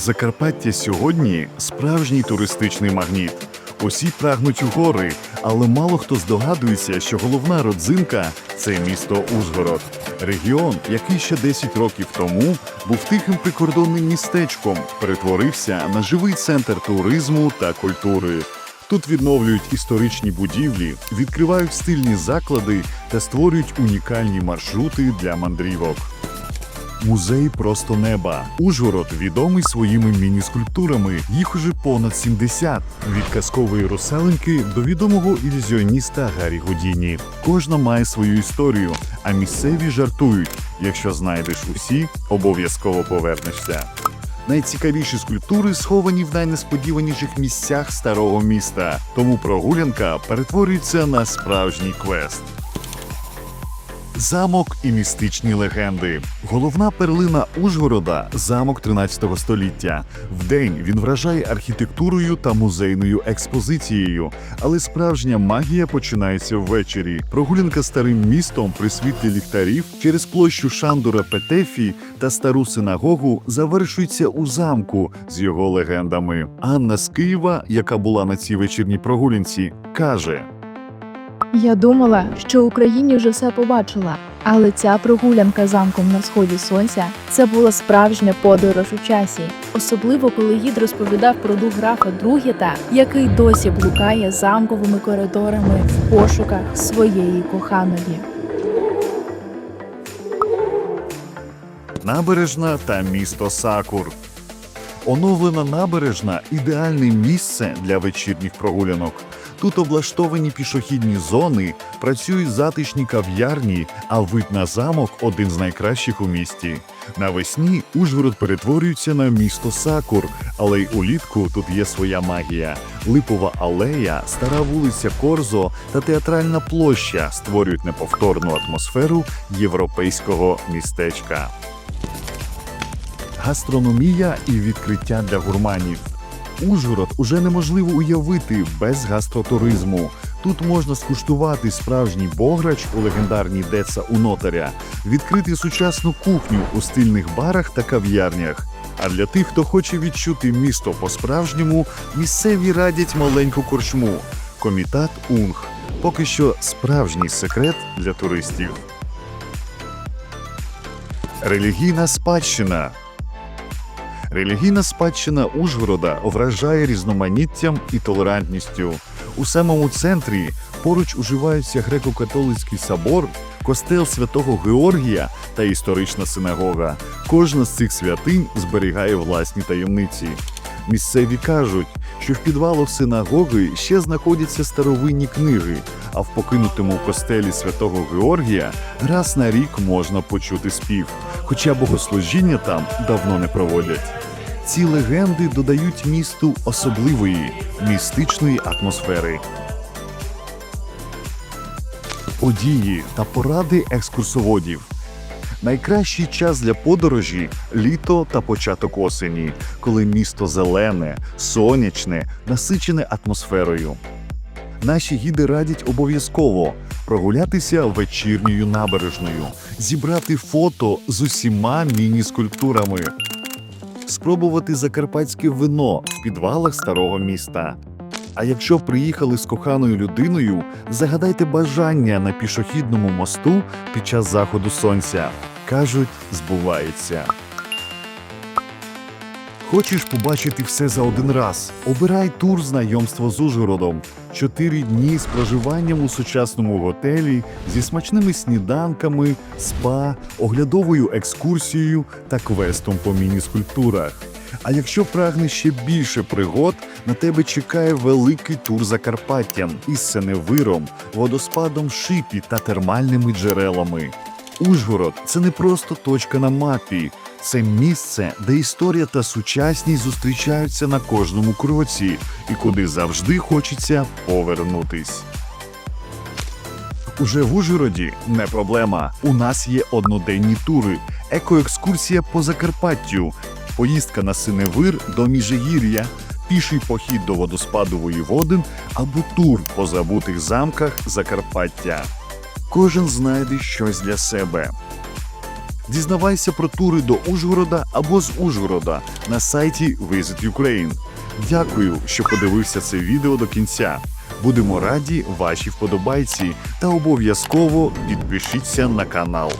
Закарпаття сьогодні справжній туристичний магніт. Усі прагнуть у гори, але мало хто здогадується, що головна родзинка це місто Ужгород, регіон, який ще 10 років тому був тихим прикордонним містечком, перетворився на живий центр туризму та культури. Тут відновлюють історичні будівлі, відкривають стильні заклади та створюють унікальні маршрути для мандрівок. Музей просто неба. Ужгород відомий своїми міні-скульптурами. Їх уже понад 70. Від казкової русалоньки до відомого ілюзіоніста Гаррі Гудіні. Кожна має свою історію, а місцеві жартують. Якщо знайдеш усі, обов'язково повернешся. Найцікавіші скульптури сховані в найнесподіваніших місцях старого міста. Тому прогулянка перетворюється на справжній квест. Замок і містичні легенди. Головна перлина Ужгорода замок 13 століття. Вдень він вражає архітектурою та музейною експозицією, але справжня магія починається ввечері. Прогулянка старим містом при світлі ліхтарів через площу Шандура Петефі та стару синагогу завершується у замку з його легендами. Анна з Києва, яка була на цій вечірній прогулянці, каже. Я думала, що Україні вже все побачила, але ця прогулянка замком на сході сонця це була справжня подорож у часі, особливо коли гід розповідав про дух графа Другіта, який досі блукає замковими коридорами в пошуках своєї коханої. Набережна та місто Сакур. Оновлена набережна ідеальне місце для вечірніх прогулянок. Тут облаштовані пішохідні зони, працюють затишні кав'ярні, а вид на замок один з найкращих у місті. Навесні Ужгород перетворюється на місто Сакур, але й улітку тут є своя магія. Липова алея, стара вулиця Корзо та театральна площа створюють неповторну атмосферу європейського містечка. Гастрономія і відкриття для гурманів. Ужгород уже неможливо уявити без гастротуризму. Тут можна скуштувати справжній бограч у легендарній Деца у нотаря, відкрити сучасну кухню у стильних барах та кав'ярнях. А для тих, хто хоче відчути місто по-справжньому, місцеві радять маленьку корчму комітат Унг. Поки що справжній секрет для туристів. Релігійна спадщина. Релігійна спадщина Ужгорода вражає різноманіттям і толерантністю. У самому центрі поруч уживаються греко-католицький собор, костел святого Георгія та історична синагога. Кожна з цих святинь зберігає власні таємниці. Місцеві кажуть, що в підвалах синагоги ще знаходяться старовинні книги, а в покинутому костелі святого Георгія раз на рік можна почути спів, хоча богослужіння там давно не проводять. Ці легенди додають місту особливої містичної атмосфери. Події та поради екскурсоводів. Найкращий час для подорожі літо та початок осені, коли місто зелене, сонячне, насичене атмосферою. Наші гіди радять обов'язково прогулятися вечірньою набережною, зібрати фото з усіма міні-скульптурами, спробувати закарпатське вино в підвалах старого міста. А якщо приїхали з коханою людиною, загадайте бажання на пішохідному мосту під час заходу сонця. Кажуть, збувається. Хочеш побачити все за один раз? Обирай тур знайомства з Ужгородом. Чотири дні з проживанням у сучасному готелі зі смачними сніданками, спа, оглядовою екскурсією та квестом по міні-скульптурах. А якщо прагнеш ще більше пригод, на тебе чекає великий тур Закарпаттям із сеневиром, водоспадом Шипі та термальними джерелами. Ужгород це не просто точка на мапі, це місце, де історія та сучасність зустрічаються на кожному кроці, і куди завжди хочеться повернутись. Уже в Ужгороді не проблема. У нас є одноденні тури, екоекскурсія по Закарпаттю, поїздка на Синевир до Міжегір'я, піший похід до водоспаду Воєводин або тур по забутих замках Закарпаття. Кожен знайде щось для себе. Дізнавайся про тури до Ужгорода або з Ужгорода на сайті Visit Ukraine. Дякую, що подивився це відео до кінця. Будемо раді вашій вподобайці та обов'язково підпишіться на канал.